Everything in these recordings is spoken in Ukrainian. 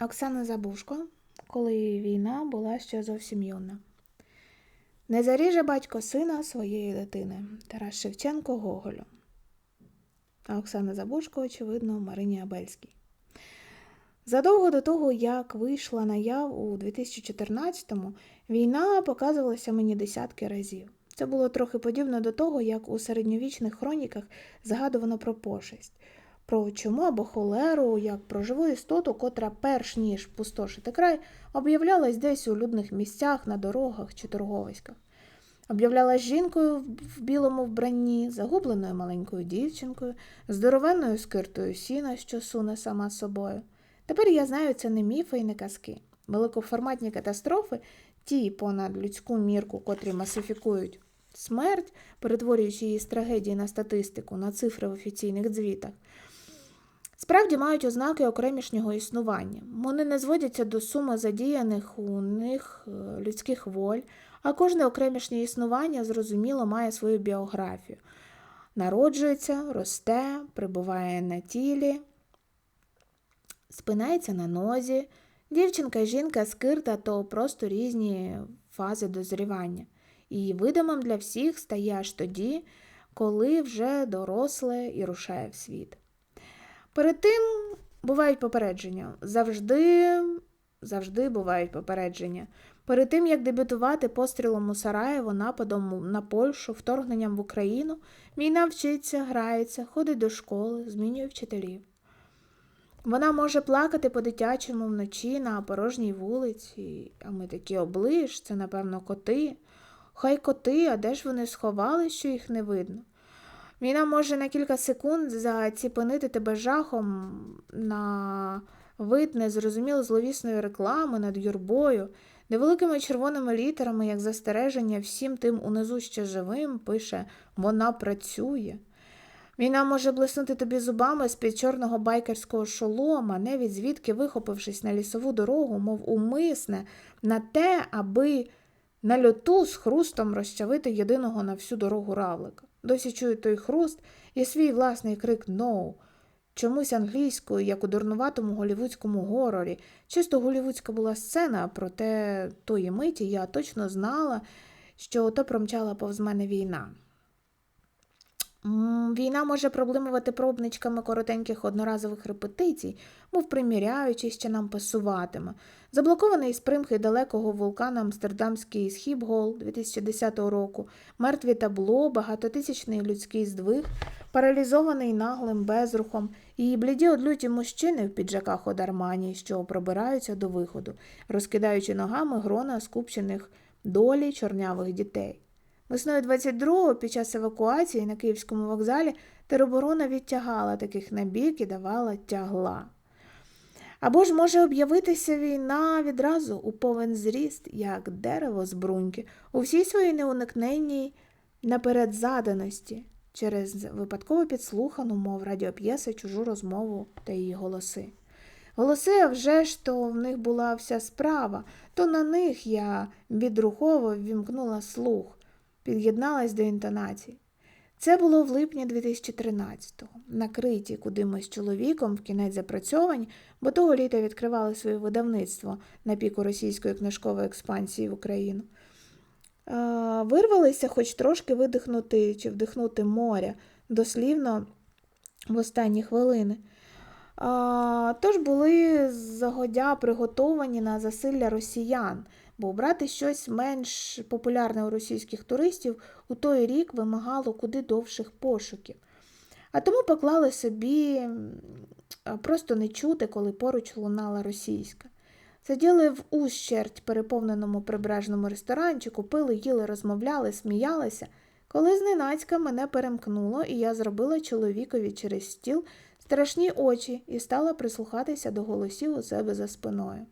Оксана Забушко, коли війна була ще зовсім юна. Не заріже батько сина своєї дитини. Тарас Шевченко Гоголю. А Оксана Забушко, очевидно, Марині Абельській. Задовго до того, як вийшла наяв у 2014-му, війна показувалася мені десятки разів. Це було трохи подібно до того, як у середньовічних хроніках згадувано про пошесть, про чому або холеру, як про живу істоту, котра, перш ніж пустошити край, об'являлась десь у людних місцях, на дорогах чи торговиськах. Об'являлась жінкою в білому вбранні, загубленою маленькою дівчинкою, здоровенною скиртою сіна, що суне сама собою. Тепер я знаю, це не міфи і не казки. Великоформатні катастрофи, ті понад людську мірку, котрі масифікують смерть, перетворюючи її з трагедії на статистику, на цифри в офіційних звітах, справді мають ознаки окремішнього існування. Вони не зводяться до суми задіяних у них е, людських воль, а кожне окремішнє існування, зрозуміло, має свою біографію. Народжується, росте, прибуває на тілі, спинається на нозі. Дівчинка і жінка скирта то просто різні фази дозрівання. І видимим для всіх стає аж тоді, коли вже доросле і рушає в світ. Перед тим бувають попередження. Завжди, завжди бувають попередження. Перед тим, як дебютувати пострілом у Сараєво, нападом на Польщу, вторгненням в Україну, війна вчиться, грається, ходить до школи, змінює вчителів. Вона може плакати по-дитячому вночі на порожній вулиці, а ми такі оближ, це, напевно, коти. Хай коти, а де ж вони сховали, що їх не видно? Війна може на кілька секунд заціпенити тебе жахом на вид незрозуміло зловісної реклами над юрбою, де великими червоними літерами, як застереження всім тим унизу ще живим, пише Вона працює. Війна може блиснути тобі зубами з-під чорного байкерського шолома, не від звідки вихопившись на лісову дорогу, мов умисне, на те, аби на льоту з хрустом розчавити єдиного на всю дорогу равлика. Досі чую той хруст і свій власний крик «Ноу!». чомусь англійською, як у дурнуватому голівудському горорі. Чисто голівудська була сцена, проте тої миті я точно знала, що то промчала повз мене війна. Війна може проблемувати пробничками коротеньких одноразових репетицій, мов приміряючи, що нам пасуватиме. Заблокований з примхи далекого вулкана Амстердамський схібгол 2010 року, мертві табло, багатотисячний людський здвиг, паралізований наглим безрухом і бліді одлюті мужчини в піджаках одармані, що пробираються до виходу, розкидаючи ногами грона скупчених долі чорнявих дітей. Весною 22-го під час евакуації на Київському вокзалі тероборона відтягала таких набік і давала тягла. Або ж може об'явитися війна відразу у повен зріст, як дерево з бруньки, у всій своїй неуникненній напередзаданості, через випадково підслухану, мов радіоп'єси, чужу розмову та її голоси. Голоси, а вже ж то в них була вся справа, то на них я відрухово ввімкнула слух під'єдналась до інтонацій. Це було в липні 2013-го, накриті кудимось чоловіком в кінець запрацьовань, бо того літа відкривали своє видавництво на піку російської книжкової експансії в Україну. Вирвалися хоч трошки видихнути чи вдихнути моря, дослівно в останні хвилини. Тож були загодя приготовані на засилля росіян бо брати щось менш популярне у російських туристів у той рік вимагало куди довших пошуків. А тому поклали собі просто не чути, коли поруч лунала російська. Сиділи в ущерть переповненому прибережному ресторанчику, пили, їли, розмовляли, сміялися, коли зненацька мене перемкнуло, і я зробила чоловікові через стіл страшні очі і стала прислухатися до голосів у себе за спиною.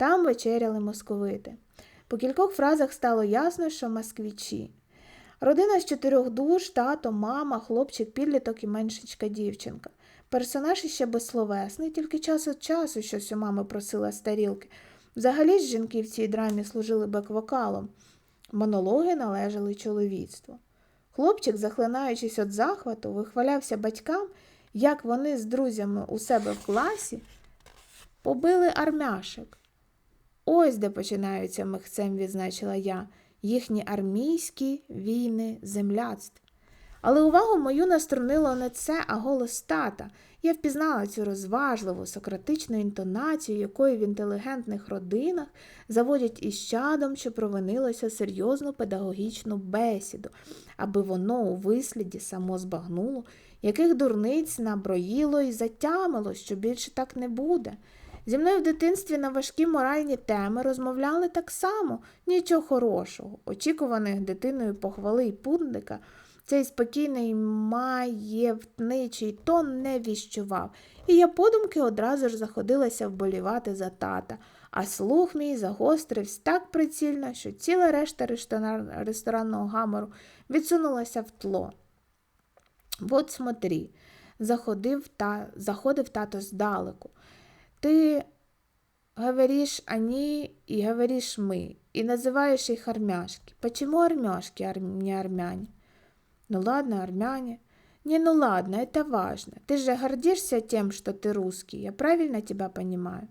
Там вечеряли московити. По кількох фразах стало ясно, що москвічі. Родина з чотирьох душ, тато, мама, хлопчик, підліток і меншечка дівчинка. Персонаж іще безсловесний, тільки час від часу щось у мами просила з тарілки. Взагалі ж жінки в цій драмі служили бек-вокалом. Монологи належали чоловіцтву. Хлопчик, захлинаючись від захвату, вихвалявся батькам, як вони з друзями у себе в класі побили армяшек. Ось де починаються михцем, відзначила я, їхні армійські війни земляцтв. Але увагу мою наструнило не це, а голос тата. Я впізнала цю розважливу, сократичну інтонацію, якою в інтелігентних родинах заводять із чадом, що провинилося серйозну педагогічну бесіду, аби воно у висліді само збагнуло, яких дурниць наброїло і затямило, що більше так не буде. Зі мною в дитинстві на важкі моральні теми розмовляли так само, нічого хорошого, очікуваних дитиною похвали й пундика – цей спокійний маєвтничий тон не віщував, і я подумки одразу ж заходилася вболівати за тата, а слух мій загострився так прицільно, що ціла решта ресторанного гамору відсунулася в тло. Вот смотри, заходив, та, заходив тато здалеку. Ти говоришь они и говоришь мы, и называешь их армяшки. Почему армяшки, а не армяне? Ну ладно, армяне. Не, ну ладно, это важно. Ты же гордишься тем, что ты русский. Я правильно тебя понимаю?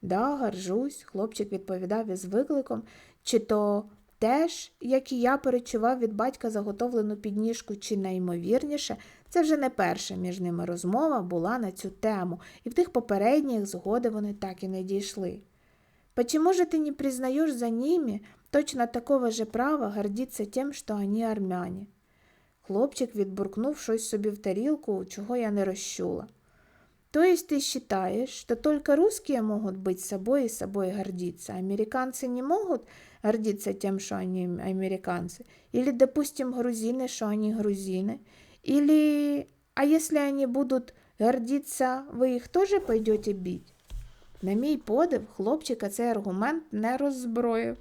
Да, горжусь, хлопчик відповідав із викликом, чи то теж, як і я перечував від батька заготовлену підніжку, чи найімовірніше, це вже не перша між ними розмова була на цю тему, і в тих попередніх згоди вони так і не дійшли. Почему же ты не признаешь за ними точно такого же права гордиться тем, что они армяне? Хлопчик відбуркнув щось собі в тарілку, чого я не розчула. То есть ты считаешь, что только русские могут быть собой и собой гордиться, а американцы не могут гордиться тем, что они американцы? Или, допустим, грузины, что они грузины? Или, а если они будут гордиться, ви їх теж пойдете бить? На мій подив, хлопчика цей аргумент не роззброїв,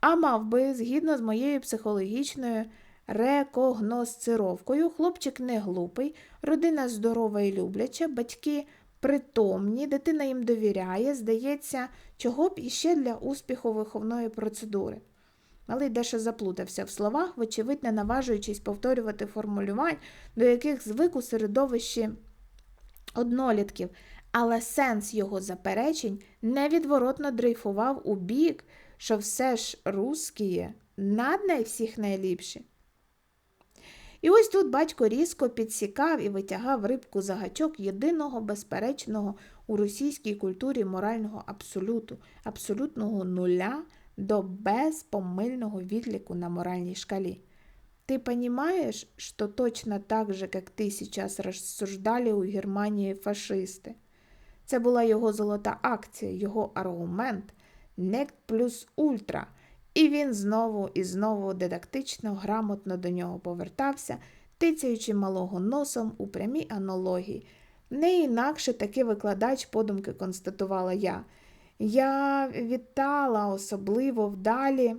а мав би, згідно з моєю психологічною рекогносцировкою. Хлопчик не глупий, родина здорова і любляча, батьки притомні, дитина їм довіряє, здається, чого б іще для успіху виховної процедури. Малий дещо заплутався в словах, вочевидь, не наважуючись повторювати формулювань, до яких звик у середовищі однолітків, але сенс його заперечень невідворотно дрейфував у бік, що все ж русські над най всіх найліпші. І ось тут батько різко підсікав і витягав рибку за гачок єдиного безперечного у російській культурі морального абсолюту, абсолютного нуля до безпомильного відліку на моральній шкалі. Ты понимаешь, что точно так же, як ти сейчас розсуждали у Германії фашисти? Це була його золота акція, його аргумент нект плюс ультра – і він знову і знову дидактично, грамотно до нього повертався, тицяючи малого носом у прямій аналогії. Не інакше таки викладач подумки констатувала я. Я вітала особливо вдалі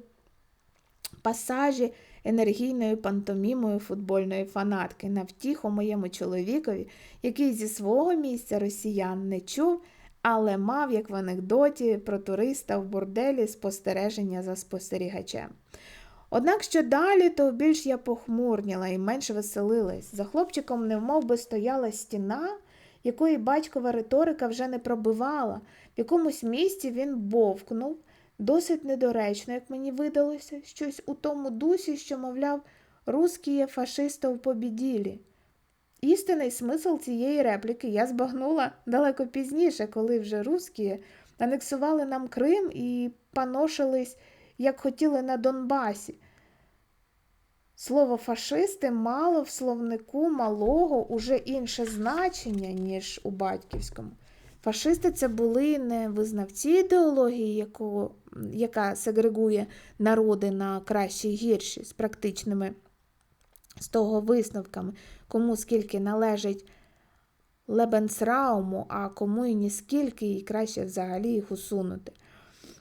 пасажі енергійною пантомімою футбольної фанатки на втіху моєму чоловікові, який зі свого місця росіян не чув але мав, як в анекдоті, про туриста в борделі спостереження за спостерігачем. Однак що далі, то більш я похмурніла і менш веселилась. За хлопчиком немов би стояла стіна, якої батькова риторика вже не пробивала, в якомусь місці він бовкнув, досить недоречно, як мені видалося, щось у тому дусі, що, мовляв, русські є фашистов побіділі. Істинний смисл цієї репліки я збагнула далеко пізніше, коли вже русські анексували нам Крим і паношились, як хотіли на Донбасі. Слово фашисти мало в словнику малого уже інше значення, ніж у батьківському. Фашисти це були не визнавці ідеології, яку, яка сегрегує народи на кращі і гірші з практичними з того висновками, кому скільки належить лебенсрауму, а кому і ніскільки, і краще взагалі їх усунути.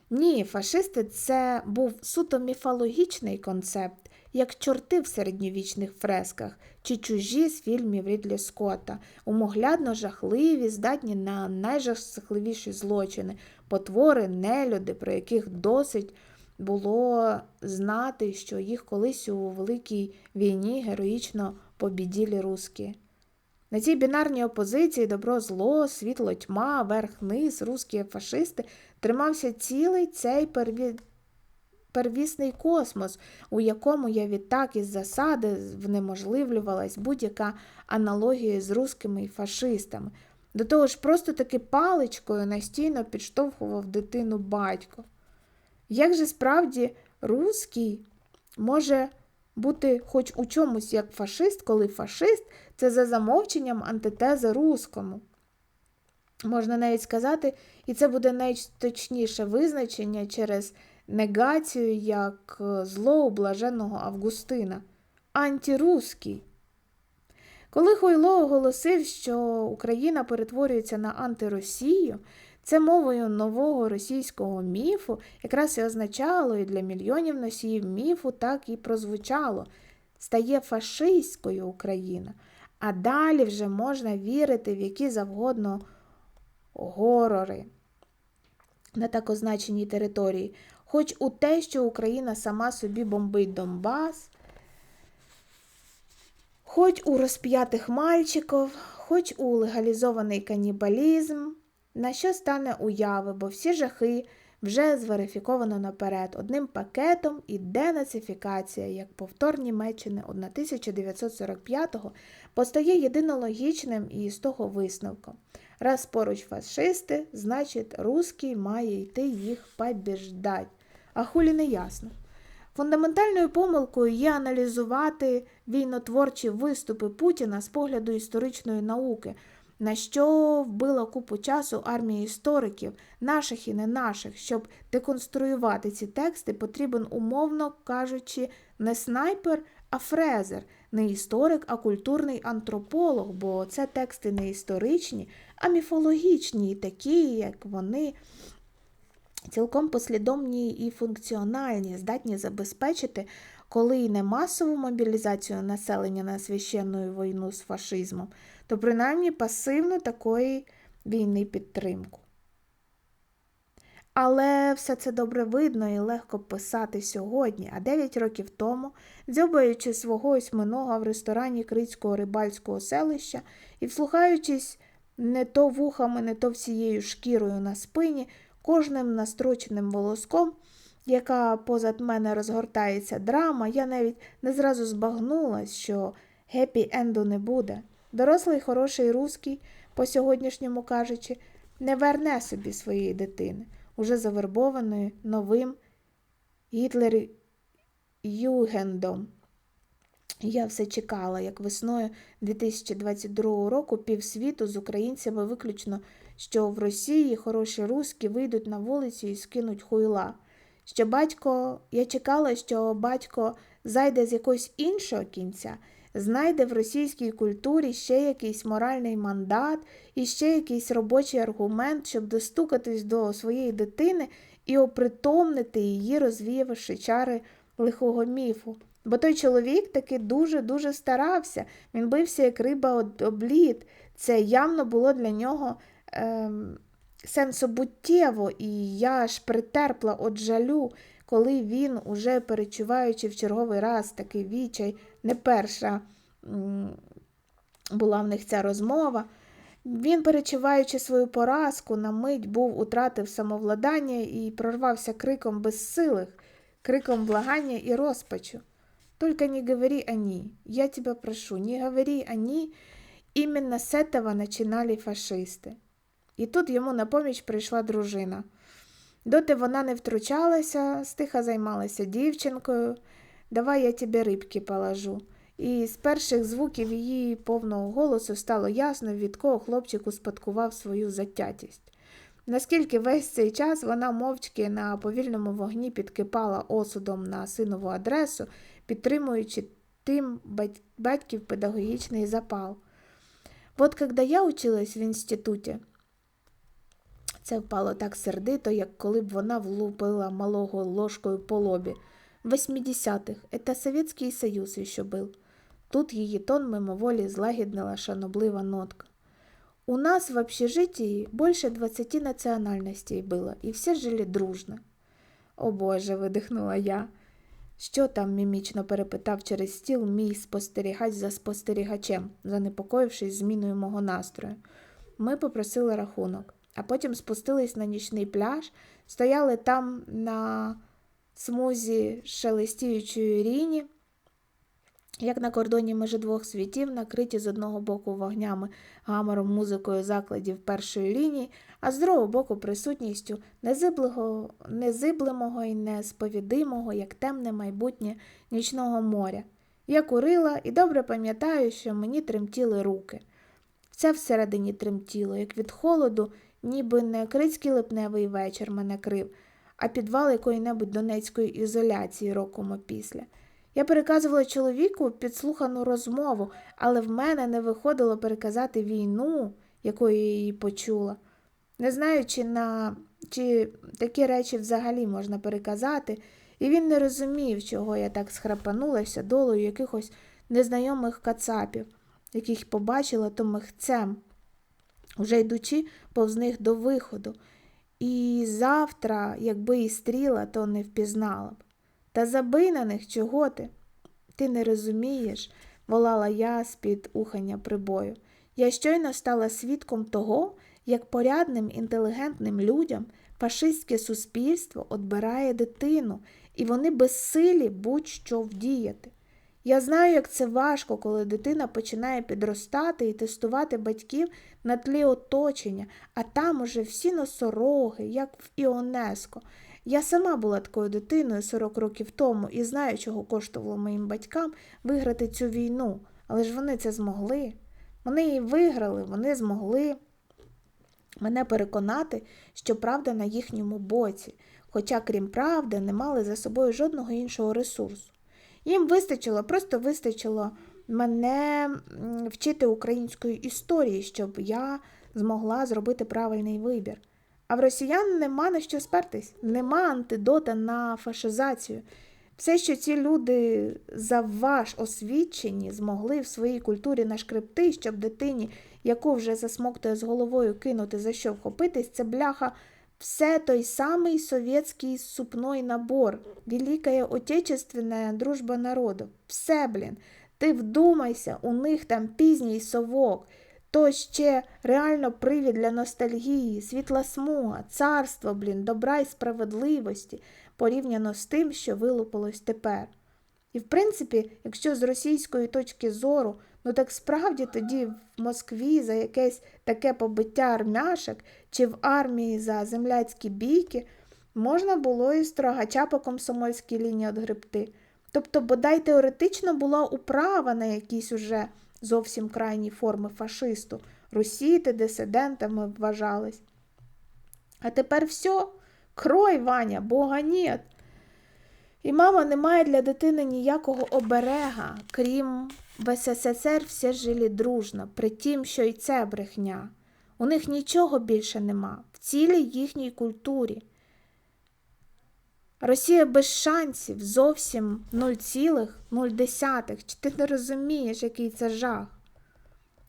Ні, фашисти це був суто міфологічний концепт, як чорти в середньовічних фресках чи чужі з фільмів Рідлі Скотта, умоглядно жахливі, здатні на найжахливіші злочини, потвори, нелюди, про яких досить було знати, що їх колись у Великій війні героїчно побіділі русські. На цій бінарній опозиції добро-зло, світло-тьма, верх-низ, русські фашисти тримався цілий цей перві... первісний космос, у якому я відтак із засади внеможливлювалась будь-яка аналогія з русскими і фашистами. До того ж, просто таки паличкою настійно підштовхував дитину батько. Як же справді руський може бути хоч у чомусь як фашист, коли фашист це за замовченням антитеза рускому? Можна навіть сказати, і це буде найточніше визначення через негацію як зло у блаженного Августина, антируський. Коли Хойло оголосив, що Україна перетворюється на антиросію, це мовою нового російського міфу якраз і означало і для мільйонів носіїв міфу так і прозвучало. Стає фашистською Україна, а далі вже можна вірити в які завгодно горори на так означеній території, хоч у те, що Україна сама собі бомбить Донбас, хоч у розп'ятих мальчиків, хоч у легалізований канібалізм, на що стане уяви, бо всі жахи вже зверифіковано наперед. Одним пакетом і денацифікація, як повтор Німеччини 1945-го, постає єдинологічним і з того висновком. Раз поруч фашисти, значить, русський має йти їх побіждать. А хулі не ясно. Фундаментальною помилкою є аналізувати війнотворчі виступи Путіна з погляду історичної науки, на що вбила купу часу армія істориків, наших і не наших, щоб деконструювати ці тексти, потрібен, умовно кажучи, не снайпер, а фрезер, не історик, а культурний антрополог, бо це тексти не історичні, а міфологічні, і такі, як вони цілком послідовні і функціональні, здатні забезпечити, коли й не масову мобілізацію населення на священну війну з фашизмом, то принаймні пасивну такої війни підтримку. Але все це добре видно і легко писати сьогодні, а 9 років тому, дзьобаючи свого осьминога в ресторані Крицького рибальського селища і вслухаючись не то вухами, не то всією шкірою на спині, кожним настроченим волоском, яка позад мене розгортається драма, я навіть не зразу збагнула, що гепі енду не буде. Дорослий хороший русський, по сьогоднішньому кажучи, не верне собі своєї дитини, уже завербованої новим Гітлер Югендом. Я все чекала, як весною 2022 року півсвіту з українцями виключно, що в Росії хороші руски вийдуть на вулицю і скинуть хуйла. Що батько, я чекала, що батько зайде з якогось іншого кінця, знайде в російській культурі ще якийсь моральний мандат і ще якийсь робочий аргумент, щоб достукатись до своєї дитини і опритомнити її, розвіявши чари лихого міфу. Бо той чоловік таки дуже-дуже старався, він бився, як риба облід. Це явно було для нього ем, сенсобуттєво, і я аж притерпла від жалю, коли він, уже перечуваючи в черговий раз такий відчай, не перша була в них ця розмова. Він, перечуваючи свою поразку, на мить був утратив самовладання і прорвався криком безсилих, криком благання і розпачу. Только не говори они, я тебя прошу, не говори они, именно с этого начинали фашисти. І тут йому на поміч прийшла дружина. Доти вона не втручалася, стиха займалася дівчинкою. Давай я тебе рибки положу. І з перших звуків її повного голосу стало ясно, від кого хлопчик успадкував свою затятість. Наскільки весь цей час вона мовчки на повільному вогні підкипала осудом на синову адресу, підтримуючи тим батьків педагогічний запал. От когда я училась в інституті, це впало так сердито, як коли б вона влупила малого ложкою по лобі. В 80-х это Советский Союз еще был. Тут її тон мимоволі злагіднила шаноблива нотка. У нас в общежитии больше 20 национальностей было, и все жили дружно. О Боже, видихнула я. Що там? мімічно перепитав через стіл мій спостерігач за спостерігачем, занепокоївшись зміною мого настрою. Ми попросили рахунок, а потім спустились на нічний пляж, стояли там на смузі шелестіючої ріні, як на кордоні межі двох світів, накриті з одного боку вогнями, гамором, музикою закладів першої лінії, а з другого боку присутністю незиблого, незиблемого і несповідимого, як темне майбутнє нічного моря. Я курила і добре пам'ятаю, що мені тремтіли руки. Все всередині тремтіло, як від холоду, ніби не крицький липневий вечір мене крив, а підвал якої-небудь донецької ізоляції роком опісля. Я переказувала чоловіку підслухану розмову, але в мене не виходило переказати війну, якою я її почула. Не знаю, чи, на... чи такі речі взагалі можна переказати, і він не розумів, чого я так схрапанулася долою якихось незнайомих кацапів, яких побачила то михцем, уже йдучи повз них до виходу. І завтра, якби і стріла, то не впізнала б. Та забий на них, чого ти? Ти не розумієш, волала я з-під ухання прибою. Я щойно стала свідком того, як порядним інтелігентним людям фашистське суспільство отбирає дитину, і вони безсилі будь-що вдіяти. Я знаю, як це важко, коли дитина починає підростати і тестувати батьків на тлі оточення, а там уже всі носороги, як в Іонеско. Я сама була такою дитиною 40 років тому і знаю, чого коштувало моїм батькам виграти цю війну. Але ж вони це змогли. Вони її виграли, вони змогли мене переконати, що правда на їхньому боці, хоча, крім правди, не мали за собою жодного іншого ресурсу. Їм вистачило, просто вистачило мене вчити української історії, щоб я змогла зробити правильний вибір. А в росіян нема на що спертись, нема антидота на фашизацію. Все, що ці люди за ваш освічені змогли в своїй культурі нашкребти, щоб дитині, яку вже засмоктує з головою кинути за що вхопитись, це бляха все той самий совєтський супной набор, Великая Отечественная дружба народу. Все, блін. Ти вдумайся, у них там пізній совок. То ще реально привід для ностальгії, світла смуга, царство, блін, добра і справедливості порівняно з тим, що вилупилось тепер. І, в принципі, якщо з російської точки зору, ну так справді тоді в Москві за якесь таке побиття армяшек чи в армії за земляцькі бійки можна було і строгача по комсомольській лінії отгребти. Тобто, бодай теоретично була управа на якісь уже зовсім крайні форми фашисту, русіти дисидентами вважались. А тепер все, крой, Ваня, бога нет. І мама не має для дитини ніякого оберега, крім в СССР всі жили дружно, при тім, що й це брехня. У них нічого більше нема в цілій їхній культурі. Росія без шансів зовсім 0,0. Чи ти не розумієш, який це жах?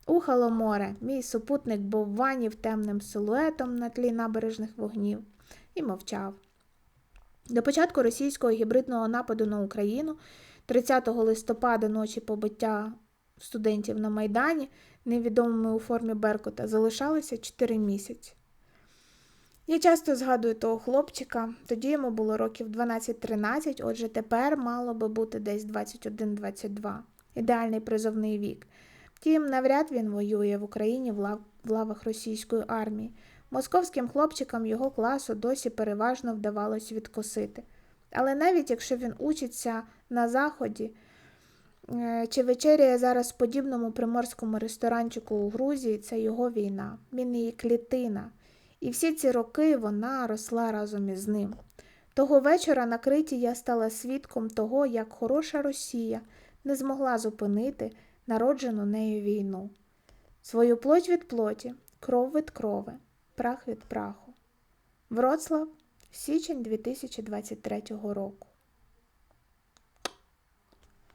Ухало море, мій супутник був ванів темним силуетом на тлі набережних вогнів і мовчав. До початку російського гібридного нападу на Україну 30 листопада ночі побиття студентів на Майдані, невідомими у формі Беркута, залишалося 4 місяці. Я часто згадую того хлопчика, тоді йому було років 12-13, отже, тепер мало би бути десь 21-22, ідеальний призовний вік. Втім, навряд він воює в Україні в, лав... в лавах російської армії. Московським хлопчикам його класу досі переважно вдавалось відкосити. Але навіть якщо він учиться на заході е, чи вечеряє зараз в подібному приморському ресторанчику у Грузії, це його війна, він її клітина. І всі ці роки вона росла разом із ним. Того вечора на криті я стала свідком того, як хороша Росія не змогла зупинити народжену нею війну. Свою плоть від плоті, кров від крови, прах від праху. Вроцлав, січень 2023 року.